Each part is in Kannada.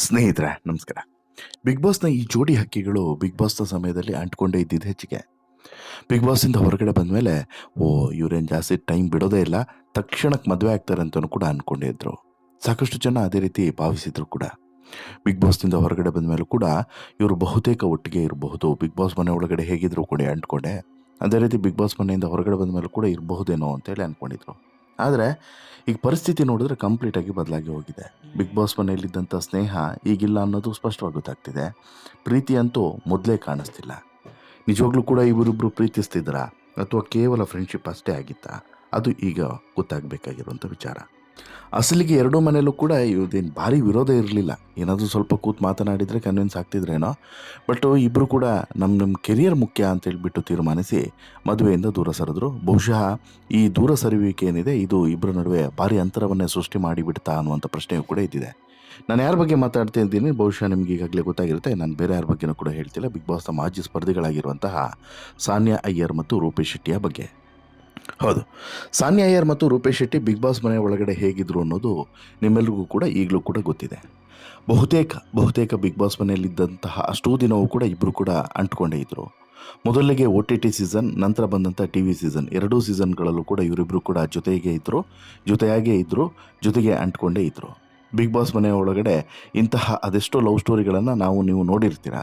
ಸ್ನೇಹಿತರೆ, ನಮಸ್ಕಾರ. ಬಿಗ್ ಬಾಸ್ನ ಈ ಜೋಡಿ ಹಕ್ಕಿಗಳು ಬಿಗ್ ಬಾಸ್ನ ಸಮಯದಲ್ಲಿ ಅಂಟ್ಕೊಂಡೇ ಇದ್ದಿದ್ದು ಹೆಚ್ಚಿಗೆ. ಬಿಗ್ ಬಾಸಿಂದ ಹೊರಗಡೆ ಬಂದಮೇಲೆ, ಓ, ಇವ್ರೇನು ಜಾಸ್ತಿ ಟೈಮ್ ಬಿಡೋದೇ ಇಲ್ಲ ತಕ್ಷಣಕ್ಕೆ ಮದುವೆ ಆಗ್ತಾರೆ ಅಂತಲೂ ಕೂಡ ಅಂದ್ಕೊಂಡಿದ್ರು ಸಾಕಷ್ಟು ಜನ ಅದೇ ರೀತಿ ಭಾವಿಸಿದ್ರು ಕೂಡ. ಬಿಗ್ ಬಾಸ್ನಿಂದ ಹೊರಗಡೆ ಬಂದ ಮೇಲೆ ಕೂಡ ಇವರು ಬಹುತೇಕ ಒಟ್ಟಿಗೆ ಇರಬಹುದು. ಬಿಗ್ ಬಾಸ್ ಮನೆ ಒಳಗಡೆ ಹೇಗಿದ್ರು ಕೂಡ ಅಂಟ್ಕೊಂಡೆ. ಅದೇ ರೀತಿ ಬಿಗ್ ಬಾಸ್ ಮನೆಯಿಂದ ಹೊರಗಡೆ ಬಂದ ಮೇಲೆ ಕೂಡ ಇರಬಹುದೇನೋ ಅಂತೇಳಿ ಅಂದ್ಕೊಂಡಿದ್ರು ಆದರೆ ಈಗ ಪರಿಸ್ಥಿತಿ ನೋಡಿದ್ರೆ ಕಂಪ್ಲೀಟಾಗಿ ಬದಲಾಗಿ ಹೋಗಿದೆ. ಬಿಗ್ ಬಾಸ್ ಮನೆಯಲ್ಲಿದ್ದಂಥ ಸ್ನೇಹ ಈಗಿಲ್ಲ ಅನ್ನೋದು ಸ್ಪಷ್ಟವಾಗಿ ಗೊತ್ತಾಗ್ತಿದೆ. ಪ್ರೀತಿ ಅಂತೂ ಮೊದಲೇ ಕಾಣಿಸ್ತಿಲ್ಲ. ನಿಜವಾಗ್ಲೂ ಕೂಡ ಇವರಿಬ್ಬರು ಪ್ರೀತಿಸ್ತಿದ್ರಾ? ಅಥವಾ ಕೇವಲ ಫ್ರೆಂಡ್ಶಿಪ್ ಅಷ್ಟೇ ಆಗಿತ್ತಾ? ಅದು ಈಗ ಗೊತ್ತಾಗಬೇಕಾಗಿರುವಂಥ ವಿಚಾರ. ಅಸಲಿಗೆ ಎರಡೂ ಮನೆಯಲ್ಲೂ ಕೂಡ ಇವ್ರದ್ದೇನು ಭಾರಿ ವಿರೋಧ ಇರಲಿಲ್ಲ. ಏನಾದರೂ ಸ್ವಲ್ಪ ಕೂತ್ ಮಾತನಾಡಿದರೆ ಕನ್ವಿನ್ಸ್ ಆಗ್ತಿದ್ರೇನೋ? ಬಟ್ ಇಬ್ಬರು ಕೂಡ ನಮ್ಮ ನಮ್ಮ ಕೆರಿಯರ್ ಮುಖ್ಯ ಅಂತ ಹೇಳ್ಬಿಟ್ಟು ತೀರ್ಮಾನಿಸಿ ಮದುವೆಯಿಂದ ದೂರ ಸರಿದ್ರು. ಬಹುಶಃ ಈ ದೂರ ಸರಿಯುವಿಕೆ ಏನಿದೆ, ಇದು ಇಬ್ಬರ ನಡುವೆ ಭಾರಿ ಅಂತರವನ್ನೇ ಸೃಷ್ಟಿ ಮಾಡಿಬಿಡ್ತಾ ಅನ್ನುವಂಥ ಪ್ರಶ್ನೆಯೂ ಕೂಡ ಇದ್ದಿದೆ. ನಾನು ಯಾರ ಬಗ್ಗೆ ಮಾತಾಡ್ತಾ ಇದ್ದೀನಿ, ಬಹುಶಃ ನಿಮ್ಗೆ ಈಗಾಗಲೇ ಗೊತ್ತಾಗಿರುತ್ತೆ. ನಾನು ಬೇರೆ ಯಾರ ಬಗ್ಗೆನೂ ಕೂಡ ಹೇಳ್ತಿಲ್ಲ. ಬಿಗ್ ಬಾಸ್ನ ಮಾಜಿ ಸ್ಪರ್ಧಿಗಳಾಗಿರುವಂತಹ ಸಾನ್ಯಾ ಅಯ್ಯರ್ ಮತ್ತು ರೂಪೇಶ್ ಶೆಟ್ಟಿಯ ಬಗ್ಗೆ. ಹೌದು. ಸಾನ್ಯಾ ಅಯ್ಯರ್ ಮತ್ತು ರೂಪೇಶ್ ಶೆಟ್ಟಿ ಬಿಗ್ ಬಾಸ್ ಮನೆ ಒಳಗಡೆ ಹೇಗಿದ್ರು ಅನ್ನೋದು ನಿಮ್ಮೆಲ್ಲರಿಗೂ ಕೂಡ ಈಗಲೂ ಕೂಡ ಗೊತ್ತಿದೆ. ಬಹುತೇಕ ಬಹುತೇಕ ಬಿಗ್ ಬಾಸ್ ಮನೆಯಲ್ಲಿದ್ದಂತಹ ಅಷ್ಟೂ ದಿನವೂ ಕೂಡ ಇಬ್ಬರು ಕೂಡ ಅಂಟ್ಕೊಂಡೇ ಇದ್ದರು ಮೊದಲಿಗೆ ಒ ಟಿ ಟಿ ಸೀಸನ್, ನಂತರ ಬಂದಂಥ ಟಿ ವಿ ಸೀಸನ್, ಎರಡೂ ಸೀಸನ್ಗಳಲ್ಲೂ ಕೂಡ ಇವರಿಬ್ಬರು ಕೂಡ ಜೊತೆಗೆ ಇದ್ದರು ಜೊತೆಯಾಗೇ ಇದ್ದರು ಜೊತೆಗೆ ಅಂಟ್ಕೊಂಡೇ ಇದ್ದರು ಬಿಗ್ ಬಾಸ್ ಮನೆಯ ಒಳಗಡೆ ಇಂತಹ ಅದೆಷ್ಟೋ ಲವ್ ಸ್ಟೋರಿಗಳನ್ನು ನಾವು, ನೀವು ನೋಡಿರ್ತೀರ.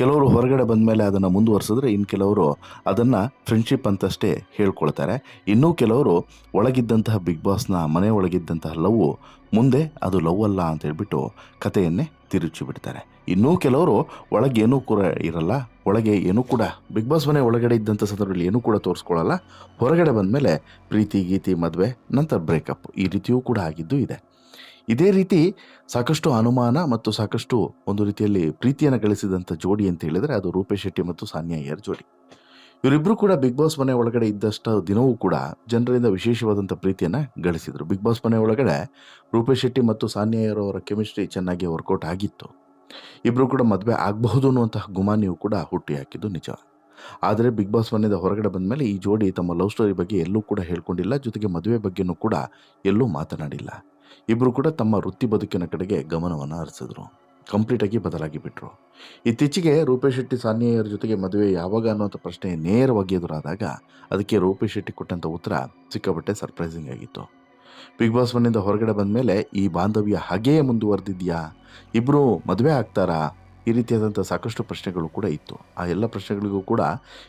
ಕೆಲವರು ಹೊರಗಡೆ ಬಂದ ಮೇಲೆ ಅದನ್ನು ಮುಂದುವರಿಸಿದ್ರೆ ಇನ್ನು ಕೆಲವರು ಅದನ್ನು ಫ್ರೆಂಡ್ಶಿಪ್ ಅಂತಷ್ಟೇ ಹೇಳ್ಕೊಳ್ತಾರೆ. ಇನ್ನೂ ಕೆಲವರು ಒಳಗಿದ್ದಂತಹ ಬಿಗ್ ಬಾಸ್ನ ಮನೆ ಒಳಗಿದ್ದಂತಹ ಲವ್ ಮುಂದೆ ಅದು ಲವ್ ಅಲ್ಲ ಅಂತ ಹೇಳ್ಬಿಟ್ಟು ಕಥೆಯನ್ನೇ ತಿರುಚಿ ಬಿಡ್ತಾರೆ. ಇನ್ನೂ ಕೆಲವರು ಒಳಗೆ ಏನೂ ಕೂಡ ಇರಲ್ಲ, ಒಳಗೆ ಏನೂ ಕೂಡ ಬಿಗ್ ಬಾಸ್ ಮನೆ ಒಳಗಡೆ ಇದ್ದಂಥ ಸಂದರ್ಭದಲ್ಲಿ ಏನೂ ಕೂಡ ತೋರಿಸ್ಕೊಳ್ಳಲ್ಲ ಹೊರಗಡೆ ಬಂದಮೇಲೆ ಪ್ರೀತಿ, ಗೀತಿ, ಮದುವೆ, ನಂತರ ಬ್ರೇಕಪ್ ಈ ರೀತಿಯೂ ಕೂಡ ಆಗಿದ್ದು ಇದೆ. ಇದೇ ರೀತಿ ಸಾಕಷ್ಟು ಅನುಮಾನ ಮತ್ತು ಸಾಕಷ್ಟು ಒಂದು ರೀತಿಯಲ್ಲಿ ಪ್ರೀತಿಯನ್ನು ಗಳಿಸಿದಂಥ ಜೋಡಿ ಅಂತ ಹೇಳಿದರೆ ಅದು ರೂಪೇಶ್ ಶೆಟ್ಟಿ ಮತ್ತು ಸಾನ್ಯಾ ಅಯ್ಯರ್ ಜೋಡಿ. ಇವರಿಬ್ಬರು ಕೂಡ ಬಿಗ್ ಬಾಸ್ ಮನೆ ಒಳಗಡೆ ಇದ್ದಷ್ಟು ದಿನವೂ ಕೂಡ ಜನರಿಂದ ವಿಶೇಷವಾದಂಥ ಪ್ರೀತಿಯನ್ನು ಗಳಿಸಿದರು. ಬಿಗ್ ಬಾಸ್ ಮನೆ ಒಳಗಡೆ ರೂಪೇಶ್ ಶೆಟ್ಟಿ ಮತ್ತು ಸಾನ್ನ್ಯಾ ಅಯ್ಯರ್ ಅವರ ಕೆಮಿಸ್ಟ್ರಿ ಚೆನ್ನಾಗಿ ವರ್ಕೌಟ್ ಆಗಿತ್ತು. ಇಬ್ಬರು ಕೂಡ ಮದುವೆ ಆಗಬಹುದು ಅನ್ನುವಂತಹ ಗುಮಾನಿಯು ಕೂಡ ಹುಟ್ಟಿ ಹಾಕಿದ್ದು ನಿಜ. ಆದರೆ ಬಿಗ್ ಬಾಸ್ ಮನೆಯಿಂದ ಹೊರಗಡೆ ಬಂದ ಮೇಲೆ ಈ ಜೋಡಿ ತಮ್ಮ ಲವ್ ಸ್ಟೋರಿ ಬಗ್ಗೆ ಎಲ್ಲೂ ಕೂಡ ಹೇಳ್ಕೊಂಡಿಲ್ಲ. ಜೊತೆಗೆ ಮದುವೆ ಬಗ್ಗೆನೂ ಕೂಡ ಎಲ್ಲೂ ಮಾತನಾಡಿಲ್ಲ. ಇಬ್ಬರು ಕೂಡ ತಮ್ಮ ವೃತ್ತಿ ಬದುಕಿನ ಕಡೆಗೆ ಗಮನವನ್ನು ಹರಿಸಿದ್ರು. ಕಂಪ್ಲೀಟಾಗಿ ಬದಲಾಗಿ ಬಿಟ್ಟರು ಇತ್ತೀಚೆಗೆ ರೂಪೇಶ್ ಶೆಟ್ಟಿ ಸಾನ್ಯರ ಜೊತೆಗೆ ಮದುವೆ ಯಾವಾಗ ಅನ್ನೋಂಥ ಪ್ರಶ್ನೆ ನೇರವಾಗಿ ಎದುರಾದಾಗ ಅದಕ್ಕೆ ರೂಪೇಶ್ ಶೆಟ್ಟಿ ಕೊಟ್ಟಂಥ ಉತ್ತರ ಸಿಕ್ಕಾಪಟ್ಟೆ ಸರ್ಪ್ರೈಸಿಂಗ್ ಆಗಿತ್ತು. ಬಿಗ್ ಬಾಸ್ ಮನೆಯಿಂದ ಹೊರಗಡೆ ಬಂದ ಮೇಲೆ ಈ ಬಾಂಧವ್ಯ ಹಾಗೆಯೇ ಮುಂದುವರೆದಿದೆಯಾ? ಇಬ್ಬರು ಮದುವೆ ಆಗ್ತಾರಾ? ಈ ರೀತಿಯಾದಂಥ ಸಾಕಷ್ಟು ಪ್ರಶ್ನೆಗಳು ಕೂಡ ಇತ್ತು. ಆ ಎಲ್ಲ ಪ್ರಶ್ನೆಗಳಿಗೂ ಕೂಡ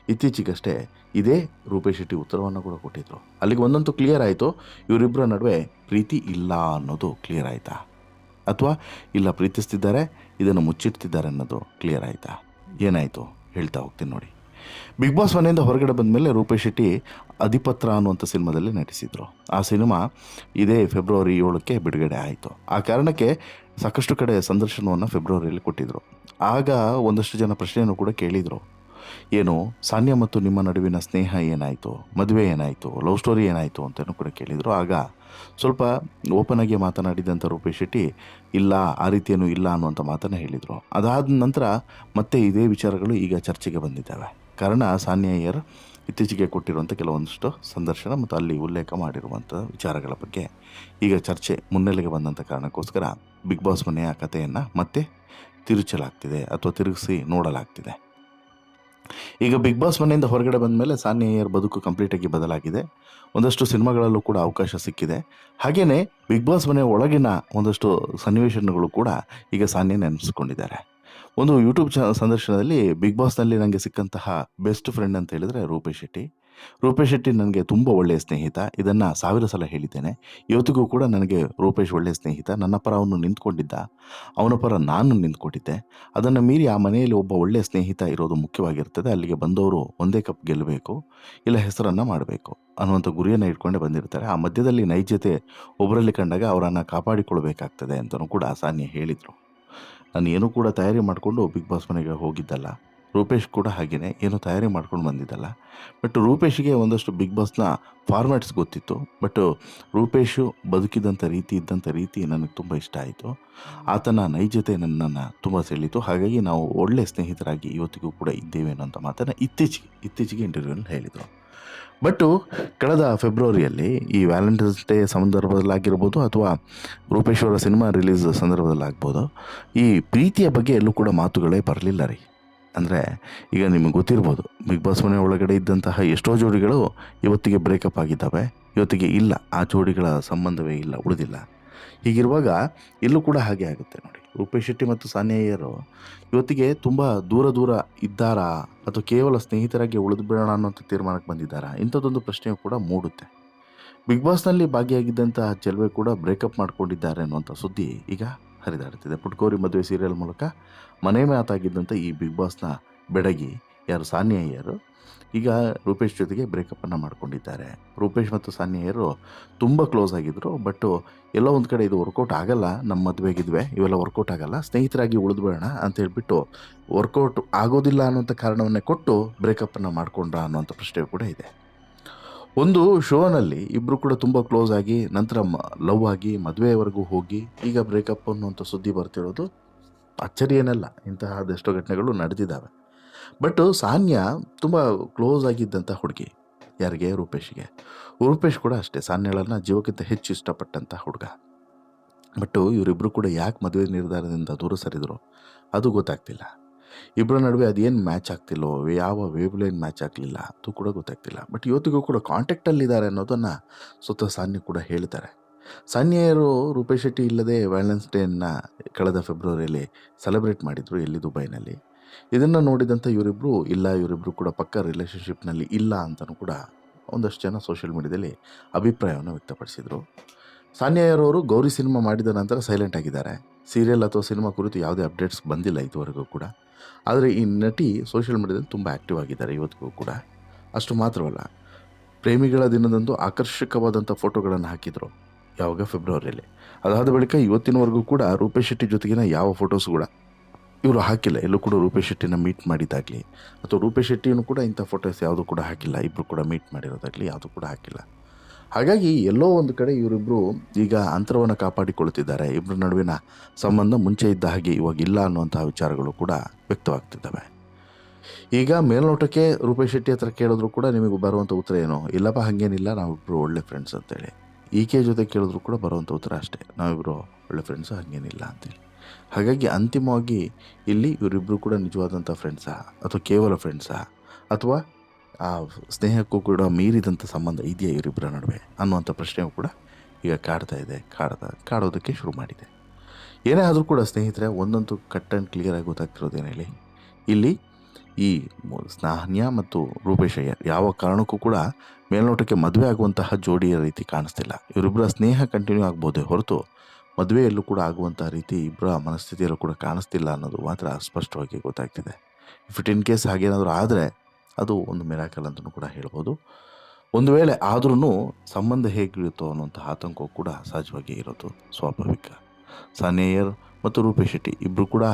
ಇತ್ತೀಚೆಗಷ್ಟೇ ಇದೇ ರೂಪೇಶ್ ಶೆಟ್ಟಿ ಉತ್ತರವನ್ನು ಕೂಡ ಕೊಟ್ಟಿದ್ರು. ಅಲ್ಲಿಗೆ ಒಂದಂತೂ ಕ್ಲಿಯರ್ ಆಯಿತು ಇವರಿಬ್ಬರ ನಡುವೆ ಪ್ರೀತಿ ಇಲ್ಲ ಅನ್ನೋದು ಕ್ಲಿಯರ್ ಆಯಿತಾ? ಅಥವಾ, ಇಲ್ಲ ಪ್ರೀತಿಸ್ತಿದ್ದಾರೆ, ಇದನ್ನು ಮುಚ್ಚಿಡ್ತಿದ್ದಾರೆ ಅನ್ನೋದು ಕ್ಲಿಯರ್ ಆಯಿತಾ? ಏನಾಯಿತು? ಹೇಳ್ತಾ ಹೋಗ್ತೀನಿ ನೋಡಿ. ಬಿಗ್ ಬಾಸ್ ಮನೆಯಿಂದ ಹೊರಗಡೆ ಬಂದ ಮೇಲೆ ರೂಪೇಶ್ ಶೆಟ್ಟಿ ಅಧಿಪತ್ರ ಅನ್ನುವಂಥ ಸಿನಿಮಾದಲ್ಲಿ ನಟಿಸಿದರು. ಆ ಸಿನಿಮಾ ಇದೇ ಫೆಬ್ರವರಿ ಏಳಕ್ಕೆ ಬಿಡುಗಡೆ ಆಯಿತು. ಆ ಕಾರಣಕ್ಕೆ ಸಾಕಷ್ಟು ಕಡೆ ಸಂದರ್ಶನವನ್ನು ಫೆಬ್ರವರಿಯಲ್ಲಿ ಕೊಟ್ಟಿದ್ದರು ಆಗ ಒಂದಷ್ಟು ಜನ ಪ್ರಶ್ನೆಯನ್ನು ಕೂಡ ಕೇಳಿದರು. ಏನು, ಸಾನ್ಯ ಮತ್ತು ನಿಮ್ಮ ನಡುವಿನ ಸ್ನೇಹ ಏನಾಯಿತು? ಮದುವೆ ಏನಾಯಿತು? ಲವ್ ಸ್ಟೋರಿ ಏನಾಯಿತು ಅಂತಲೂ ಕೂಡ ಕೇಳಿದರು. ಆಗ ಸ್ವಲ್ಪ ಓಪನ್ ಆಗಿ ಮಾತನಾಡಿದಂಥ ರೂಪೇಶ್ ಶೆಟ್ಟಿ, ಇಲ್ಲ, ಆ ರೀತಿಯೇನೂ ಇಲ್ಲ ಅನ್ನುವಂಥ ಮಾತನ್ನು ಹೇಳಿದರು. ಅದಾದ ನಂತರ ಮತ್ತೆ ಇದೇ ವಿಚಾರಗಳು ಈಗ ಚರ್ಚೆಗೆ ಬಂದಿದ್ದಾವೆ. ಕಾರಣ ಸಾನ್ಯಾ ಅಯ್ಯರ್ ಇತ್ತೀಚೆಗೆ ಕೊಟ್ಟಿರುವಂಥ ಕೆಲವೊಂದಿಷ್ಟು ಸಂದರ್ಶನ ಮತ್ತು ಅಲ್ಲಿ ಉಲ್ಲೇಖ ಮಾಡಿರುವಂಥ ವಿಚಾರಗಳ ಬಗ್ಗೆ ಈಗ ಚರ್ಚೆ ಮುನ್ನೆಲೆಗೆ ಬಂದಂಥ ಕಾರಣಕ್ಕೋಸ್ಕರ ಬಿಗ್ ಬಾಸ್ ಮನೆಯ ಕಥೆಯನ್ನು ಮತ್ತೆ ತಿರುಚಲಾಗ್ತಿದೆ ಅಥವಾ ತಿರುಗಿಸಿ ನೋಡಲಾಗ್ತಿದೆ. ಈಗ ಬಿಗ್ ಬಾಸ್ ಮನೆಯಿಂದ ಹೊರಗಡೆ ಬಂದ ಮೇಲೆ ಸಾನ್ಯಾ ಅಯ್ಯರ್ ಬದುಕು ಕಂಪ್ಲೀಟಾಗಿ ಬದಲಾಗಿದೆ. ಒಂದಷ್ಟು ಸಿನಿಮಾಗಳಲ್ಲೂ ಕೂಡ ಅವಕಾಶ ಸಿಕ್ಕಿದೆ. ಹಾಗೆಯೇ ಬಿಗ್ ಬಾಸ್ ಮನೆಯ ಒಳಗಿನ ಒಂದಷ್ಟು ಸನ್ನಿವೇಶಗಳು ಕೂಡ ಈಗ ಸಾನ್ಯ ನೆನೆಸ್ಕೊಂಡಿದ್ದಾರೆ. ಒಂದು ಯೂಟ್ಯೂಬ್ ಚ ಸಂದರ್ಶನದಲ್ಲಿ ಬಿಗ್ ಬಾಸ್ನಲ್ಲಿ ನನಗೆ ಸಿಕ್ಕಂತಹ ಬೆಸ್ಟ್ ಫ್ರೆಂಡ್ ಅಂತ ಹೇಳಿದರೆ ರೂಪೇಶ್ ಶೆಟ್ಟಿ. ರೂಪೇಶ್ ಶೆಟ್ಟಿ ನನಗೆ ತುಂಬ ಒಳ್ಳೆಯ ಸ್ನೇಹಿತ. ಇದನ್ನು ಸಾವಿರ ಸಲ ಹೇಳಿದ್ದೇನೆ. ಇವತ್ತಿಗೂ ಕೂಡ ನನಗೆ ರೂಪೇಶ್ ಒಳ್ಳೆಯ ಸ್ನೇಹಿತ. ನನ್ನ ಪರ ಅವನು ನಿಂತ್ಕೊಂಡಿದ್ದ. ಅವನ ಪರ ನಾನು ನಿಂತ್ಕೊಂಡಿದ್ದೆ ಅದನ್ನು ಮೀರಿ ಆ ಮನೆಯಲ್ಲಿ ಒಬ್ಬ ಒಳ್ಳೆಯ ಸ್ನೇಹಿತ ಇರೋದು ಮುಖ್ಯವಾಗಿರ್ತದೆ. ಅಲ್ಲಿಗೆ ಬಂದವರು ಒಂದೇ ಕಪ್ ಗೆಲ್ಲಬೇಕು ಇಲ್ಲ ಹೆಸರನ್ನು ಮಾಡಬೇಕು ಅನ್ನುವಂಥ ಗುರಿಯನ್ನು ಇಟ್ಕೊಂಡೇ ಬಂದಿರ್ತಾರೆ. ಆ ಮಧ್ಯದಲ್ಲಿ ನೈಜತೆ ಒಬ್ಬರಲ್ಲಿ ಕಂಡಾಗ ಅವರನ್ನು ಕಾಪಾಡಿಕೊಳ್ಬೇಕಾಗ್ತದೆ ಅಂತಲೂ ಕೂಡ ಸಾನ್ಯ ಹೇಳಿದರು. ನಾನು ಏನೂ ಕೂಡ ತಯಾರಿ ಮಾಡಿಕೊಂಡು ಬಿಗ್ ಬಾಸ್ ಮನೆಗೆ ಹೋಗಿದ್ದಲ್ಲ. ರೂಪೇಶ್ ಕೂಡ ಹಾಗೆಯೇ ಏನೋ ತಯಾರಿ ಮಾಡ್ಕೊಂಡು ಬಂದಿದ್ದಲ್ಲ. ಬಟ್ ರೂಪೇಶ್ಗೆ ಒಂದಷ್ಟು ಬಿಗ್ ಬಾಸ್ನ ಫಾರ್ಮ್ಯಾಟ್ಸ್ ಗೊತ್ತಿತ್ತು. ಬಟ್ ರೂಪೇಶು ಬದುಕಿದಂಥ ರೀತಿ ಇದ್ದಂಥ ರೀತಿ ನನಗೆ ತುಂಬ ಇಷ್ಟ ಆಯಿತು. ಆತನ ನೈಜತೆ ನನ್ನನ್ನು ತುಂಬ ಸೆಳೀತು ಹಾಗಾಗಿ ನಾವು ಒಳ್ಳೆಯ ಸ್ನೇಹಿತರಾಗಿ ಇವತ್ತಿಗೂ ಕೂಡ ಇದ್ದೇವೆ ಅನ್ನೋಂಥ ಮಾತನ್ನು ಇತ್ತೀಚೆಗೆ ಇತ್ತೀಚೆಗೆ ಇಂಟರ್ವ್ಯೂನಲ್ಲಿ ಹೇಳಿದರು. ಬಟ್ಟು ಕಳೆದ ಫೆಬ್ರವರಿಯಲ್ಲಿ ಈ ವ್ಯಾಲೆಂಟೈನ್ಸ್ ಡೇ ಸಂದರ್ಭದಲ್ಲಾಗಿರ್ಬೋದು ಅಥವಾ ರೂಪೇಶ್ ಅವರ ಸಿನಿಮಾ ರಿಲೀಸ್ ಸಂದರ್ಭದಲ್ಲಾಗ್ಬೋದು, ಈ ಪ್ರೀತಿಯ ಬಗ್ಗೆ ಎಲ್ಲೂ ಕೂಡ ಮಾತುಗಳೇ ಬರಲಿಲ್ಲ ರೀ. ಅಂದರೆ ಈಗ ನಿಮಗೆ ಗೊತ್ತಿರ್ಬೋದು, ಬಿಗ್ ಬಾಸ್ ಮನೆ ಒಳಗಡೆ ಇದ್ದಂತಹ ಎಷ್ಟೋ ಜೋಡಿಗಳು ಇವತ್ತಿಗೆ ಬ್ರೇಕಪ್ ಆಗಿದ್ದಾವೆ. ಇವತ್ತಿಗೆ ಇಲ್ಲ, ಆ ಜೋಡಿಗಳ ಸಂಬಂಧವೇ ಇಲ್ಲ, ಉಳಿದಿಲ್ಲ. ಹೀಗಿರುವಾಗ ಇಲ್ಲೂ ಕೂಡ ಹಾಗೆ ಆಗುತ್ತೆ ನೋಡಿ. ರೂಪೇಶ್ ಶೆಟ್ಟಿ ಮತ್ತು ಸಾನಿಯಯ್ಯರು ಇವತ್ತಿಗೆ ತುಂಬ ದೂರ ದೂರ ಇದ್ದಾರಾ ಅಥವಾ ಕೇವಲ ಸ್ನೇಹಿತರಾಗಿ ಉಳಿದು ಬಿಡೋಣ ಅನ್ನೋಂಥ ತೀರ್ಮಾನಕ್ಕೆ ಬಂದಿದ್ದಾರಾ? ಇಂಥದ್ದೊಂದು ಪ್ರಶ್ನೆಯೂ ಕೂಡ ಮೂಡುತ್ತೆ. ಬಿಗ್ ಬಾಸ್ನಲ್ಲಿ ಭಾಗಿಯಾಗಿದ್ದಂತಹ ಚೆಲುವೆ ಕೂಡ ಬ್ರೇಕಪ್ ಮಾಡ್ಕೊಂಡಿದ್ದಾರೆ ಅನ್ನುವಂಥ ಸುದ್ದಿ ಈಗ ಹರಿದಾಡ್ತಿದೆ ಪುಟ್ಕೋರಿ ಮದುವೆ ಸೀರಿಯಲ್ ಮೂಲಕ ಮನೆ ಮಾತಾಗಿದ್ದಂಥ ಈ ಬಿಗ್ ಬಾಸ್ನ ಬೆಡಗಿ ಯಾರು? ಸಾನಿಯಯ್ಯರು ಈಗ ರೂಪೇಶ್ ಜೊತೆಗೆ ಬ್ರೇಕಪ್ಪನ್ನು ಮಾಡ್ಕೊಂಡಿದ್ದಾರೆ. ರೂಪೇಶ್ ಮತ್ತು ಸಾನ್ಯಾ ಅಯ್ಯರು ತುಂಬ ಕ್ಲೋಸ್ ಆಗಿದ್ದರು ಬಟ್ಟು ಎಲ್ಲೋ ಒಂದು ಕಡೆ ಇದು ವರ್ಕೌಟ್ ಆಗಲ್ಲ. ನಮ್ಮ ಮದುವೆಗಿದ್ವೆ. ಇವೆಲ್ಲ ವರ್ಕೌಟ್ ಆಗಲ್ಲ. ಸ್ನೇಹಿತರಾಗಿ ಉಳಿದ್ಬೇಡ ಅಂತ ಹೇಳಿಬಿಟ್ಟು ವರ್ಕೌಟ್ ಆಗೋದಿಲ್ಲ ಅನ್ನೋಂಥ ಕಾರಣವನ್ನೇ ಕೊಟ್ಟು ಬ್ರೇಕಪ್ಪನ್ನು ಮಾಡಿಕೊಂಡ್ರ ಅನ್ನೋಂಥ ಪ್ರಶ್ನೆ ಕೂಡ ಇದೆ. ಒಂದು ಶೋನಲ್ಲಿ ಇಬ್ಬರು ಕೂಡ ತುಂಬ ಕ್ಲೋಸ್ ಆಗಿ, ನಂತರ ಲವ್ ಆಗಿ, ಮದುವೆವರೆಗೂ ಹೋಗಿ, ಈಗ ಬ್ರೇಕಪ್ ಅನ್ನುವಂಥ ಸುದ್ದಿ ಬರ್ತಿರೋದು ಅಚ್ಚರಿ ಏನಲ್ಲ ಇಂತಹ ಅದೆಷ್ಟೋ ಘಟನೆಗಳು ನಡೆದಿದ್ದಾವೆ. ಬಟ್ ಸಾನ್ಯಾ ತುಂಬ ಕ್ಲೋಸ್ ಆಗಿದ್ದಂಥ ಹುಡುಗಿ, ಯಾರಿಗೆ? ರೂಪೇಶ್ಗೆ. ರೂಪೇಶ್ ಕೂಡ ಅಷ್ಟೇ ಸಾನ್ಯಗಳನ್ನು ಜೀವಕ್ಕಿಂತ ಹೆಚ್ಚು ಇಷ್ಟಪಟ್ಟಂಥ ಹುಡುಗ. ಬಟ್ ಇವರಿಬ್ಬರು ಕೂಡ ಯಾಕೆ ಮದುವೆ ನಿರ್ಧಾರದಿಂದ ದೂರ ಸರಿದ್ರು? ಅದು ಗೊತ್ತಾಗ್ತಿಲ್ಲ. ಇಬ್ಬರ ನಡುವೆ ಅದೇನು ಮ್ಯಾಚ್ ಆಗ್ತಿಲ್ಲೋ, ಯಾವ ವೇವ್ ಲೈನ್ ಮ್ಯಾಚ್ ಆಗಲಿಲ್ಲ ಅದು ಕೂಡ ಗೊತ್ತಾಗ್ತಿಲ್ಲ. ಬಟ್ ಇವತ್ತಿಗೂ ಕೂಡ ಕಾಂಟ್ಯಾಕ್ಟಲ್ಲಿದ್ದಾರೆ ಅನ್ನೋದನ್ನು ಸುತ್ತ ಸಾನ್ಯ ಕೂಡ ಹೇಳ್ತಾರೆ ಸಾನ್ಯರು ರೂಪೇಶ್ ಶೆಟ್ಟಿ ಇಲ್ಲದೆ ವ್ಯಾಲೆನ್ಸ್ ಡೇನ ಕಳೆದ ಫೆಬ್ರವರಿಯಲ್ಲಿ ಸೆಲೆಬ್ರೇಟ್ ಮಾಡಿದರು ಎಲ್ಲಿ? ದುಬೈನಲ್ಲಿ. ಇದನ್ನು ನೋಡಿದಂಥ ಇವರಿಬ್ಬರು ಇಲ್ಲ ಇವರಿಬ್ಬರು ಕೂಡ ಪಕ್ಕ ರಿಲೇಷನ್ಶಿಪ್ನಲ್ಲಿ ಇಲ್ಲ ಅಂತಲೂ ಕೂಡ ಒಂದಷ್ಟು ಜನ ಸೋಷಿಯಲ್ ಮೀಡಿಯಾದಲ್ಲಿ ಅಭಿಪ್ರಾಯವನ್ನು ವ್ಯಕ್ತಪಡಿಸಿದರು. ಸಾನ್ಯರವರು ಗೌರಿ ಸಿನಿಮಾ ಮಾಡಿದ ನಂತರ ಸೈಲೆಂಟ್ ಆಗಿದ್ದಾರೆ. ಸೀರಿಯಲ್ ಅಥವಾ ಸಿನಿಮಾ ಕುರಿತು ಯಾವುದೇ ಅಪ್ಡೇಟ್ಸ್ ಬಂದಿಲ್ಲ ಇದುವರೆಗೂ ಕೂಡ. ಆದರೆ ಈ ನಟಿ ಸೋಷಿಯಲ್ ಮೀಡಿಯಾದಲ್ಲಿ ತುಂಬ ಆ್ಯಕ್ಟಿವ್ ಆಗಿದ್ದಾರೆ ಇವತ್ತಿಗೂ ಕೂಡ. ಅಷ್ಟು ಮಾತ್ರವಲ್ಲ, ಪ್ರೇಮಿಗಳ ದಿನದಂದು ಆಕರ್ಷಕವಾದಂಥ ಫೋಟೋಗಳನ್ನು ಹಾಕಿದರು. ಯಾವಾಗ? ಫೆಬ್ರವರಿಯಲ್ಲಿ ಅದಾದ ಬಳಿಕ ಇವತ್ತಿನವರೆಗೂ ಕೂಡ ರೂಪೇಶ್ ಶೆಟ್ಟಿ ಜೊತೆಗಿನ ಯಾವ ಫೋಟೋಸ್ ಕೂಡ ಇವರು ಹಾಕಿಲ್ಲ. ಎಲ್ಲೂ ಕೂಡ ರೂಪೇಶ್ ಶೆಟ್ಟಿನ ಮೀಟ್ ಮಾಡಿದ್ದಾಗಲಿ, ಅಥವಾ ರೂಪೇಶ್ ಶೆಟ್ಟಿಯನ್ನು ಕೂಡ ಇಂಥ ಫೋಟೋಸ್ ಯಾವುದು ಕೂಡ ಹಾಕಿಲ್ಲ. ಇಬ್ಬರು ಕೂಡ ಮೀಟ್ ಮಾಡಿರೋದಾಗಲಿ, ಯಾವುದು ಕೂಡ ಹಾಕಿಲ್ಲ. ಹಾಗಾಗಿ ಎಲ್ಲೋ ಒಂದು ಕಡೆ ಇವರಿಬ್ಬರು ಈಗ ಅಂತರವನ್ನು ಕಾಪಾಡಿಕೊಳ್ಳುತ್ತಿದ್ದಾರೆ. ಇಬ್ಬರ ನಡುವಿನ ಸಂಬಂಧ ಮುಂಚೆ ಇದ್ದ ಹಾಗೆ ಇವಾಗ ಇಲ್ಲ ಅನ್ನುವಂತಹ ವಿಚಾರಗಳು ಕೂಡ ವ್ಯಕ್ತವಾಗ್ತಿದ್ದಾವೆ. ಈಗ ಮೇಲ್ನೋಟಕ್ಕೆ ರೂಪೇಶ್ ಶೆಟ್ಟಿ ಹತ್ರ ಕೇಳಿದ್ರು ಕೂಡ ನಿಮಗೆ ಬರುವಂಥ ಉತ್ತರ ಏನು? ಇಲ್ಲಪ್ಪ, ಹಾಗೇನಿಲ್ಲ. ನಾವಿಬ್ರು ಒಳ್ಳೆ ಫ್ರೆಂಡ್ಸ್ ಅಂತೇಳಿ. ಈಕೆ ಜೊತೆ ಕೇಳಿದ್ರು ಕೂಡ ಬರುವಂಥ ಉತ್ತರ ಅಷ್ಟೇ. ನಾವಿಬ್ಬರು ಒಳ್ಳೆ ಫ್ರೆಂಡ್ಸು ಹಾಗೇನಿಲ್ಲ ಅಂತೇಳಿ. ಹಾಗಾಗಿ ಅಂತಿಮವಾಗಿ ಇಲ್ಲಿ ಇವರಿಬ್ಬರು ಕೂಡ ನಿಜವಾದಂಥ ಫ್ರೆಂಡ್ಸಾ ಅಥವಾ ಕೇವಲ ಫ್ರೆಂಡ್ಸಾ ಅಥವಾ ಆ ಸ್ನೇಹಕ್ಕೂ ಕೂಡ ಮೀರಿದಂಥ ಸಂಬಂಧ ಇದೆಯಾ ಇವರಿಬ್ಬರ ನಡುವೆ ಅನ್ನುವಂಥ ಪ್ರಶ್ನೆಯೂ ಕೂಡ ಈಗ ಕಾಡ್ತಾ ಇದೆ, ಕಾಡ್ತಾ, ಕಾಡೋದಕ್ಕೆ ಶುರು ಮಾಡಿದೆ. ಏನೇ ಆದರೂ ಕೂಡ ಸ್ನೇಹಿತರೆ, ಒಂದಂತೂ ಕಟ್ ಆ್ಯಂಡ್ ಕ್ಲಿಯರಾಗಿ ಏನು ಹೇಳಿ? ಇಲ್ಲಿ ಈ ಸ್ನಾಹನ್ಯ ಸ್ನಾನ್ಯ ಮತ್ತು ರೂಪೇಶಯ್ಯ ಯಾವ ಕಾರಣಕ್ಕೂ ಕೂಡ ಮೇಲ್ನೋಟಕ್ಕೆ ಮದುವೆ ಆಗುವಂತಹ ಜೋಡಿಯ ರೀತಿ ಕಾಣಿಸ್ತಿಲ್ಲ. ಇವರಿಬ್ಬರ ಸ್ನೇಹ ಕಂಟಿನ್ಯೂ ಆಗ್ಬೋದೇ ಹೊರತು ಮದುವೆಯಲ್ಲೂ ಕೂಡ ಆಗುವಂಥ ರೀತಿ ಇಬ್ಬರ ಮನಸ್ಥಿತಿಯಲ್ಲೂ ಕೂಡ ಕಾಣಿಸ್ತಿಲ್ಲ ಅನ್ನೋದು ಮಾತ್ರ ಸ್ಪಷ್ಟವಾಗಿ ಗೊತ್ತಾಗ್ತಿದೆ. ಇಫ್ ಇಟ್ ಇನ್ ಕೇಸ್ ಹಾಗೇನಾದರೂ ಆದರೆ ಅದು ಒಂದು ಮಿರಾಕಲ್ ಅಂತಲೂ ಕೂಡ ಹೇಳ್ಬೋದು. ಒಂದು ವೇಳೆ ಆದ್ರೂ ಸಂಬಂಧ ಹೇಗಿರುತ್ತೋ ಅನ್ನುವಂಥ ಆತಂಕ ಕೂಡ ಸಹಜವಾಗಿ ಇರೋದು ಸ್ವಾಭಾವಿಕ. ಸಾನೇಯರ್ ಮತ್ತು ರೂಪೇಶ್ ಶೆಟ್ಟಿ ಇಬ್ಬರು ಕೂಡ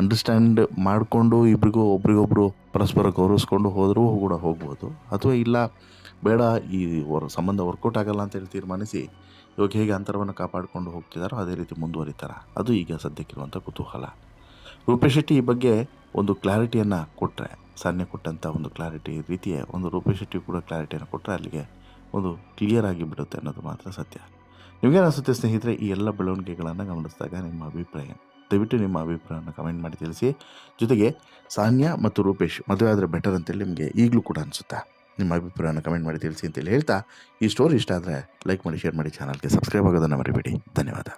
ಅಂಡರ್ಸ್ಟ್ಯಾಂಡ್ ಮಾಡಿಕೊಂಡು ಇಬ್ಬರಿಗೂ ಒಬ್ರಿಗೊಬ್ರು ಪರಸ್ಪರ ಗೌರವಿಸ್ಕೊಂಡು ಹೋದರೂ ಕೂಡ ಹೋಗ್ಬೋದು. ಅಥವಾ ಇಲ್ಲ, ಬೇಡ, ಈ ಸಂಬಂಧ ವರ್ಕೌಟ್ ಆಗಲ್ಲ ಅಂತೇಳಿ ತೀರ್ಮಾನಿಸಿ ಇವಾಗ ಹೇಗೆ ಅಂತರವನ್ನು ಕಾಪಾಡಿಕೊಂಡು ಹೋಗ್ತಿದ್ದಾರೋ ಅದೇ ರೀತಿ ಮುಂದುವರಿತಾರ. ಅದು ಈಗ ಸದ್ಯಕ್ಕಿರುವಂಥ ಕುತೂಹಲ. ರೂಪೇಶ್ ಶೆಟ್ಟಿ ಈ ಬಗ್ಗೆ ಒಂದು ಕ್ಲಾರಿಟಿಯನ್ನು ಕೊಟ್ಟರೆ ಸಾನ್ಯ ಕೊಟ್ಟಂಥ ಒಂದು ಕ್ಲಾರಿಟಿ ರೀತಿಯ ಒಂದು ರೂಪೇಶ್ ಶೆಟ್ಟಿ ಕೂಡ ಕ್ಲಾರಿಟಿಯನ್ನು ಕೊಟ್ಟರೆ ಅಲ್ಲಿಗೆ ಒಂದು ಕ್ಲಿಯರ್ ಆಗಿ ಬಿಡುತ್ತೆ ಅನ್ನೋದು ಮಾತ್ರ ಸತ್ಯ. ನಿಮಗೇನು ಅನಿಸುತ್ತೆ ಸ್ನೇಹಿತರೆ, ಈ ಎಲ್ಲ ಬೆಳವಣಿಗೆಗಳನ್ನು ಗಮನಿಸಿದಾಗ ನಿಮ್ಮ ಅಭಿಪ್ರಾಯ ದಯವಿಟ್ಟು ನಿಮ್ಮ ಅಭಿಪ್ರಾಯವನ್ನು ಕಮೆಂಟ್ ಮಾಡಿ ತಿಳಿಸಿ. ಜೊತೆಗೆ ಸಾನ್ಯ ಮತ್ತು ರೂಪೇಶ್ ಮದುವೆ ಆದರೆ ಬೆಟರ್ ಅಂತೇಳಿ ನಿಮಗೆ ಈಗಲೂ ಕೂಡ ಅನಿಸುತ್ತಾ? ನಿಮ್ಮ ಅಭಿಪ್ರಾಯವನ್ನು ಕಮೆಂಟ್ ಮಾಡಿ ತಿಳಿಸಿ ಅಂತೇಳಿ ಹೇಳ್ತಾ, ಈ ಸ್ಟೋರಿ ಇಷ್ಟ ಆದರೆ ಲೈಕ್ ಮಾಡಿ ಶೇರ್ ಮಾಡಿ ಚಾನಲ್ಗೆ ಸಬ್ಸ್ಕ್ರೈಬ್ ಆಗೋದನ್ನು ಮರಿಬೇಡಿ. ಧನ್ಯವಾದ.